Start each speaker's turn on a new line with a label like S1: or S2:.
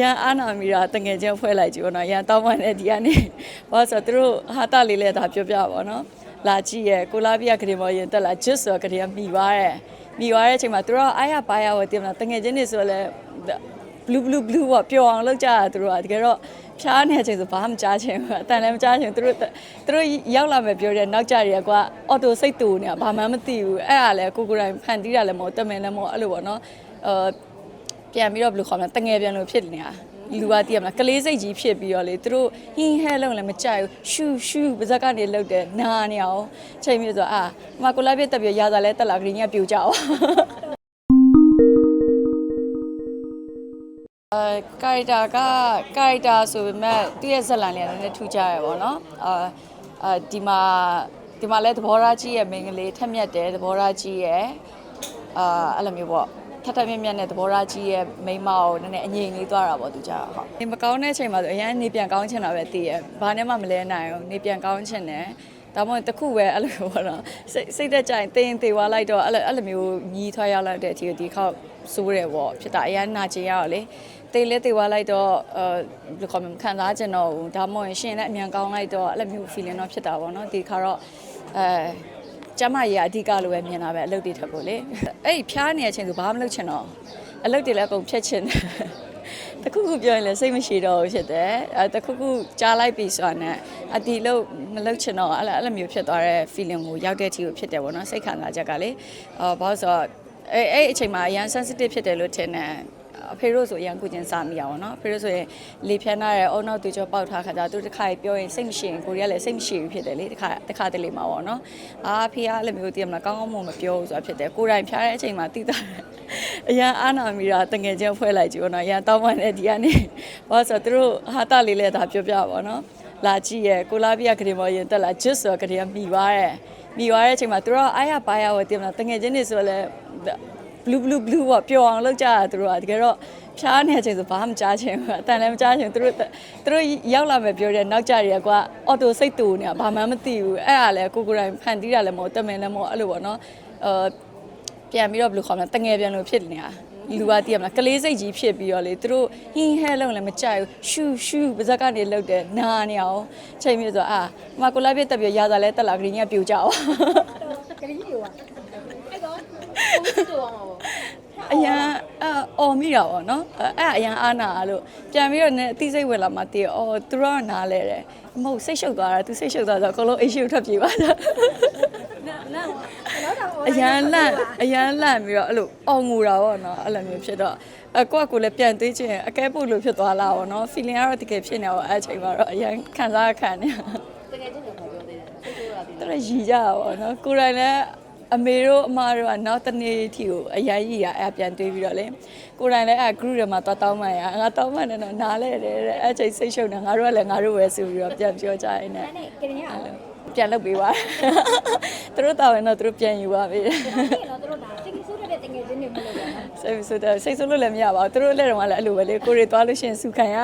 S1: ရန်အားနာမိတာတငယ်ချင်းဖွဲ့လိုက်ကြည့်ပေါ့နော်ရန်တောင်းပန်တဲ့ဒီကနေဘာလို့ဆိုတော့သူတို့ဟာတာလေးလည်းဒါပြောပြပါတော့လာကြည့်ရဲ့ကိုလာပြကလေးမော်ရင်တက်လာဂျစ်ဆိုကလေးကမိသွားတယ်မိသွားတဲ့အချိန်မှာသူတို့အားရပါရဝတင်မလားတငယ်ချင်းတွေဆိုလည်း blue blue blue ပေါ့ပျော်အောင်လုပ်ကြတာသူတို့ကတကယ်တော့ဖျားနေတဲ့အချိန်ဆိုဘာမှမကြားချင်ဘူးအတန်လည်းမကြားချင်သူတို့သူတို့ရောက်လာမယ်ပြောတဲ့နောက်ကြတွေကကွာအော်တိုစိတ်တူနေတာဘာမှမသိဘူးအဲ့ဒါလည်းကိုကိုယ်တိုင်ဖန်တီးတာလည်းမဟုတ်တမင်လည်းမဟုတ်အဲ့လိုပေါ့နော်အာ ပြန်ပြီးတော့ဘယ်လိုခေါ်မလဲတငယ်ပြန်လို့ဖြစ်နေတာလူကတည်ရမလားကလေးစိတ်ကြီးဖြစ်ပြီးတော့လေသူတို့ဟင်းဟဲလုံးလည်းမကြိုက်ဘူးရှူရှူပါဇက်ကနေလှုပ်တယ်နာနေအောင်ချိန်ပြီးဆိုအာမကိုလာပြတက်ပြီးရာသာလဲတက်လာဂရင်းကပြူကြအောင်အဲကာရီတာကကာရီတာဆိုပေမဲ့သူ့ရဲ့ဇက်လန်လေးကလည်းနည်းနည်းထူးခြားရပါတော့အာအာဒီမှာဒီမှာလဲသဘောထားကြီးရဲ့မိန်းကလေးထက်မြက်တယ်သဘောထားကြီးရဲ့အာအဲ့လိုမျိုးပေါ့ ထပ်ထပ်မြက်မြက်နဲ့သဘောထားကြီးရဲ့မိန်းမကိုနည်းနည်းအငြိမ်လေးသွားတာပေါ့သူကြောက်ဟုတ်ဒီမကောင်းတဲ့အချိန်မှာဆိုအရင်နေပြန်ကောင်းချင်တာပဲတည်ရဲ့ဘာနဲ့မှမလဲနိုင်ဘူးနေပြန်ကောင်းချင်တယ်ဒါမှမဟုတ်တစ်ခုပဲအဲ့လိုပေါ့နော်စိတ်စိတ်သက်ကြရင်တင်းသေးသွားလိုက်တော့အဲ့လိုအဲ့လိုမျိုးညီးထွားရောက်လိုက်တဲ့အထိဒီခေါက်စိုးတယ်ပေါ့ဖြစ်တာအရင်နာကျင်ရတော့လေတေးလဲတေးသွားလိုက်တော့အဲဘယ်လိုခေါ်မလဲခံစားကျင်တော့ဘူးဒါမှမဟုတ်ရင်ရှင်လည်းအမြန်ကောင်းလိုက်တော့အဲ့လိုမျိုး feeling တော့ဖြစ်တာပေါ့နော်ဒီခါတော့အဲ ကျမကြီးကအဓိကလိုပဲမြင်တာပဲအလုပ်တွေထက်ကိုလေအဲ့ဒီဖျားနေတဲ့အချိန်ဆိုဘာမှမလုပ်ချင်တော့အလုပ်တွေလည်းအကုန်ဖြတ်ချင်တယ်တခုခုပြောရင်လည်းစိတ်မရှိတော့ဘူးဖြစ်တယ်အဲတခုခုကြားလိုက်ပြီဆိုတာနဲ့အတီလို့မလုပ်ချင်တော့အဲ့လိုအဲ့လိုမျိုးဖြစ်သွားတဲ့ feeling ကိုရောက်တဲ့အထိကိုဖြစ်တယ်ပေါ့နော်စိတ်ခံစားချက်ကလေအော်ဘာလို့ဆိုတော့အဲ့အဲ့အချိန်မှာအရန် sensitive ဖြစ်တယ်လို့ထင်တယ်အ ဖေတို့ဆိုအရန်ကုကျင်စားမိရပါတော့အဖေတို့ဆိုရင်လေဖြန်းထားတဲ့အုံနောက်သူကျော်ပေါက်ထားခါကျသူတစ်ခါပြောရင်စိတ်မရှိရင်ကိုရီးယားလည်းစိတ်မရှိဘူးဖြစ်တယ်လေတစ်ခါတစ်ခါတလေမှာပေါ့နော်အာဖေကလည်းမျိုးတည်မလားကောင်းကောင်းမွန်မပြောဘူးဆိုတာဖြစ်တယ်ကိုယ်တိုင်ဖြားတဲ့အချိန်မှာတိတာအရန်အားနာမိတာတငယ်ချင်းဖွဲ့လိုက်ကြည့်ပေါ့နော်အရန်တောင်းပန်တဲ့ဒီကနေဘာလို့ဆိုတော့သူတို့ဟာတာလေးလည်းဒါပြောပြပါတော့လာကြည့်ရဲ့ကိုလာပြကလေးမော်ရင်တက်လာဂျစ်ဆိုကလေးကမိသွားတယ်မိသွားတဲ့အချိန်မှာသူတို့အားရပါရဝတင်မလားတငယ်ချင်းတွေဆိုလည်း blue blue blue ပေါ့ပျော်အောင်လုပ်ကြတာသူတို့ကတကယ်တော့ဖျားနေတဲ့အချိန်ဆိုဘာမှမကြားချင်ဘူးအတန်လည်းမကြားချင်သူတို့သူတို့ရောက်လာမယ်ပြောတဲ့နောက်ကြတွေကကွာအော်တိုစိတ်တူနေတာဘာမှမသိဘူးအဲ့ဒါလည်းကိုကိုယ်တိုင်ဖန်တီးတာလည်းမဟုတ်တမင်လည်းမဟုတ်အဲ့လိုပေါ့နော်အာပြန်ပြီးတော့ဘယ်လိုခေါ်မလဲတငယ်ပြန်လို့ဖြစ်နေတာလူကတည်ရမလားကလေးစိတ်ကြီးဖြစ်ပြီးတော့လေသူတို့ဟင်းဟဲလုံးလည်းမကြိုက်ဘူးရှူရှူပါဇက်ကနေလှုပ်တယ်နာနေအောင်ချိန်ပြီးဆိုအာမကိုလာပြတက်ပြီးရာသာလဲတက်လာဂရင်းကပြူကြအောင်
S2: ကလေးတွေကအဲ့တော့ဘုံစစ် တော့အောင်ပါ
S1: အရန်အော်မိတာပေါ့နော်အဲ့အဲ့အရန်အားနာလို့ပြန်ပြီးတော့နည်းအသိစိတ်ဝင်လာမှတည်အော်သူတို့ကနားလဲတယ်မဟုတ်စိတ်ရှုပ်သွားတာသူစိတ်ရှုပ်သွားတော့အကုန်လုံးအိတ်ရှုပ်ထွက်ပြေးပါတာ
S2: နားနားတော့တော့
S1: အရန်လန့်အရန်လန့်ပြီးတော့အဲ့လိုအော်ငူတာပေါ့နော်အဲ့လိုမျိုးဖြစ်တော့အကိုကကိုလည်းပြန်သေးချင်းအကဲပုတ်လို့ဖြစ်သွားလာပေါ့နော် feeling ကတော့တကယ်ဖြစ်နေတော့အဲ့အချိန်မှာတော့အရန်ခံစားခံနေ
S2: တကယ်ချင်းတော့ပြောသေးတယ်စိတ်ဆိုးတာဒီ
S1: တော်တော်ရည်ကြတာပေါ့နော်ကိုယ်တိုင်လည်း အမေတို့အမတို့ကနောက်တစ်နေ့ထီကိုအရင်ရည်ရအဲ့ပြန်တွေးပြီးတော့လေကိုယ်တိုင်လည်းအဲ့ group ထဲမှာသွားတောင်းမှန်ရငါတောင်းမှန်တယ်တော့နားလဲတယ်တဲ့အဲ့ချိန်စိတ်ရှုပ်နေငါတို့ကလည်းငါတို့ပဲဆိုပြီးတော့ပြန်ပြောကြရင်းနဲ့
S2: အဲ့နဲ့ကလေးကအဲ့လို
S1: ပြန်လုပ်ပေးပါသူတို့တောင်းရင်တော့သူတို့ပြန်ယူပါပြီ
S2: ဒီတော့တို့ဒါစိတ်ဆိုးတဲ့တကယ်ချင်းတွေမလို့ပါဘူး
S1: စိတ်ဆိုးတယ်စိတ်ဆိုးလို့လည်းမရပါဘူးသူတို့လည်းတော့လည်းအဲ့လိုပဲလေကိုယ်တွေသွားလို့ရှိရင်စုခံရ